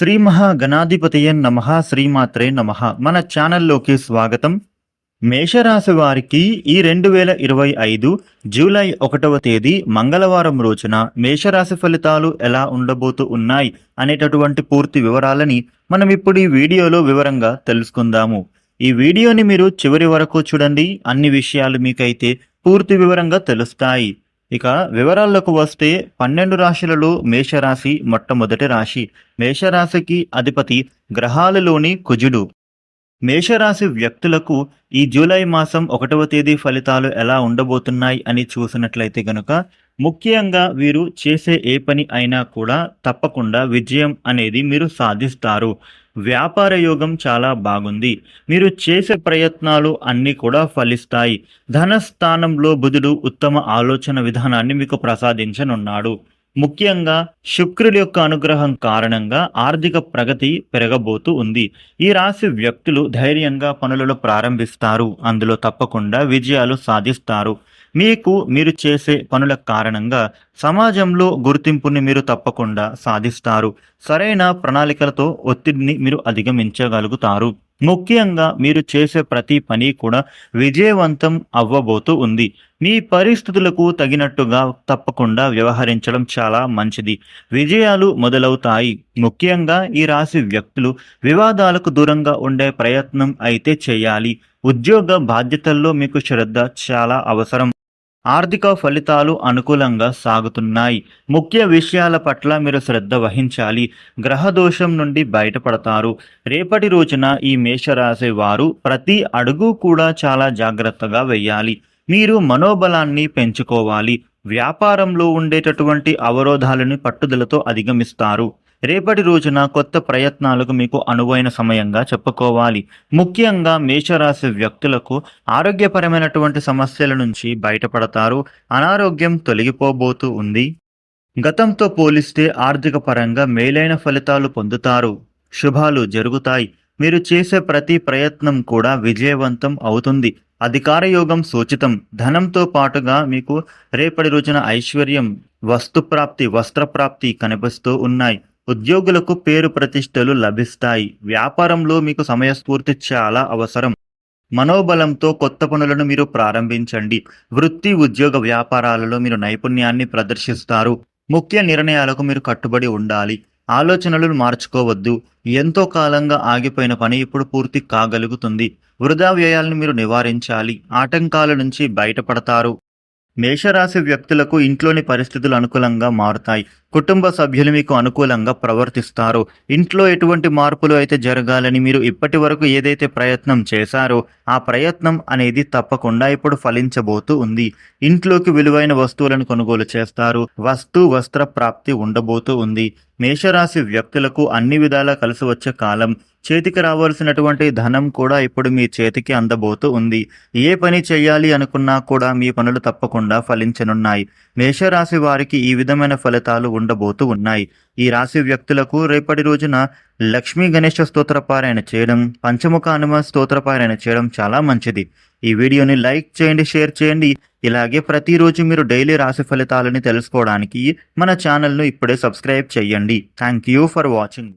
శ్రీ మహాగణాధిపతయ నమ శ్రీమాత్రే నమ. మన ఛానల్లోకి స్వాగతం. మేషరాశి వారికి ఈ రెండు వేల ఇరవై ఐదు జూలై ఒకటవ తేదీ మంగళవారం రోజున మేషరాశి ఫలితాలు ఎలా ఉండబోతూ ఉన్నాయి అనేటటువంటి పూర్తి వివరాలని మనం ఇప్పుడు ఈ వీడియోలో వివరంగా తెలుసుకుందాము. ఈ వీడియోని మీరు చివరి వరకు చూడండి. అన్ని విషయాలు మీకైతే పూర్తి వివరంగా తెలుస్తాయి. ఇక వివరాల్లోకి వస్తే పన్నెండు రాశులలో మేషరాశి మొట్టమొదటి రాశి. మేషరాశికి అధిపతి గ్రహాలలోని కుజుడు. మేషరాశి వ్యక్తులకు ఈ జూలై మాసం ఒకటవ తేదీ ఫలితాలు ఎలా ఉండబోతున్నాయి అని చూసినట్లయితే గనుక ముఖ్యంగా వీరు చేసే ఏ పని అయినా కూడా తప్పకుండా విజయం అనేది మీరు సాధిస్తారు. వ్యాపార యోగం చాలా బాగుంది. మీరు చేసే ప్రయత్నాలు అన్నీ కూడా ఫలిస్తాయి. ధనస్థానంలో బుధుడు ఉత్తమ ఆలోచన విధానాన్ని మీకు ప్రసాదించనున్నాడు. ముఖ్యంగా శుక్రుడి యొక్క అనుగ్రహం కారణంగా ఆర్థిక ప్రగతి పెరగబోతూ ఉంది. ఈ రాశి వ్యక్తులు ధైర్యంగా పనులను ప్రారంభిస్తారు. అందులో తప్పకుండా విజయాలు సాధిస్తారు. మీకు మీరు చేసే పనుల కారణంగా సమాజంలో గుర్తింపుని మీరు తప్పకుండా సాధిస్తారు. సరైన ప్రణాళికలతో ఒత్తిడిని మీరు అధిగమించగలుగుతారు. ముఖ్యంగా మీరు చేసే ప్రతి పని కూడా విజయవంతం అవ్వబోతూ ఉంది. మీ పరిస్థితులకు తగినట్టుగా తప్పకుండా వ్యవహరించడం చాలా మంచిది. విజయాలు మొదలవుతాయి. ముఖ్యంగా ఈ రాశి వ్యక్తులు వివాదాలకు దూరంగా ఉండే ప్రయత్నం అయితే చేయాలి. ఉద్యోగ బాధ్యతల్లో మీకు శ్రద్ధ చాలా అవసరం. ఆర్థిక ఫలితాలు అనుకూలంగా సాగుతున్నాయి. ముఖ్య విషయాల పట్ల మీరు శ్రద్ధ వహించాలి. గ్రహ దోషం నుండి బయటపడతారు. రేపటి రోజున ఈ మేషరాశి వారు ప్రతి అడుగు కూడా చాలా జాగ్రత్తగా వెయ్యాలి మీరు మనోబలాన్ని పెంచుకోవాలి. వ్యాపారంలో ఉండేటటువంటి అవరోధాలను పట్టుదలతో అధిగమిస్తారు. రేపటి రోజున కొత్త ప్రయత్నాలకు మీకు అనువైన సమయంగా చెప్పుకోవాలి. ముఖ్యంగా మేషరాశి వ్యక్తులకు ఆరోగ్యపరమైనటువంటి సమస్యల నుంచి బయటపడతారు. అనారోగ్యం తొలగిపోబోతూ ఉంది. గతంతో పోలిస్తే ఆర్థిక పరంగా మేలైన ఫలితాలు పొందుతారు. శుభాలు జరుగుతాయి. మీరు చేసే ప్రతి ప్రయత్నం కూడా విజయవంతం అవుతుంది. అధికార యోగం సూచితం. ధనంతో పాటుగా మీకు రేపటి రోజున ఐశ్వర్యం వస్తుప్రాప్తి వస్త్రప్రాప్తి కనిపిస్తూ ఉన్నాయి. ఉద్యోగులకు పేరు ప్రతిష్టలు లభిస్తాయి. వ్యాపారంలో మీకు సమయస్ఫూర్తి చాలా అవసరం. మనోబలంతో కొత్త పనులను మీరు ప్రారంభించండి. వృత్తి ఉద్యోగ వ్యాపారాలలో మీరు నైపుణ్యాన్ని ప్రదర్శిస్తారు. ముఖ్య నిర్ణయాలకు మీరు కట్టుబడి ఉండాలి. ఆలోచనలు మార్చుకోవద్దు. ఎంతో కాలంగా ఆగిపోయిన పని ఇప్పుడు పూర్తి కాగలుగుతుంది. వృధా వ్యయాలను మీరు నివారించాలి. ఆటంకాల నుంచి బయటపడతారు. మేషరాశి వ్యక్తులకు ఇంట్లోని పరిస్థితులు అనుకూలంగా మారుతాయి. కుటుంబ సభ్యులు మీకు అనుకూలంగా ప్రవర్తిస్తారు. ఇంట్లో ఎటువంటి మార్పులు అయితే జరగాలని మీరు ఇప్పటి వరకు ఏదైతే ప్రయత్నం చేశారో ఆ ప్రయత్నం అనేది తప్పకుండా ఇప్పుడు ఫలించబోతూ ఉంది. ఇంట్లోకి విలువైన వస్తువులను కొనుగోలు చేస్తారు. వస్తు వస్త్ర ప్రాప్తి ఉండబోతూ ఉంది. మేషరాశి వ్యక్తులకు అన్ని విధాలా కలిసి వచ్చే కాలం చేతికి రావాల్సినటువంటి ధనం కూడా ఇప్పుడు మీ చేతికి అందబోతూ ఉంది. ఏ పని చేయాలి అనుకున్నా కూడా మీ పనులు తప్పకుండా ఫలించనున్నాయి. మేషరాశి వారికి ఈ విధమైన ఫలితాలు ఉండబోతూ ఉన్నాయి. ఈ రాశి వ్యక్తులకు రేపటి రోజున లక్ష్మీ గణేష స్తోత్రపారాయణ చేయడం పంచముఖ హనుమ స్తోత్రపారాయణ చేయడం చాలా మంచిది. ఈ వీడియోని లైక్ చేయండి షేర్ చేయండి. ఇలాగే ప్రతిరోజు మీరు డైలీ రాశి ఫలితాలని తెలుసుకోవడానికి మన ఛానల్ను ఇప్పుడే సబ్స్క్రైబ్ చేయండి. Thank you for watching.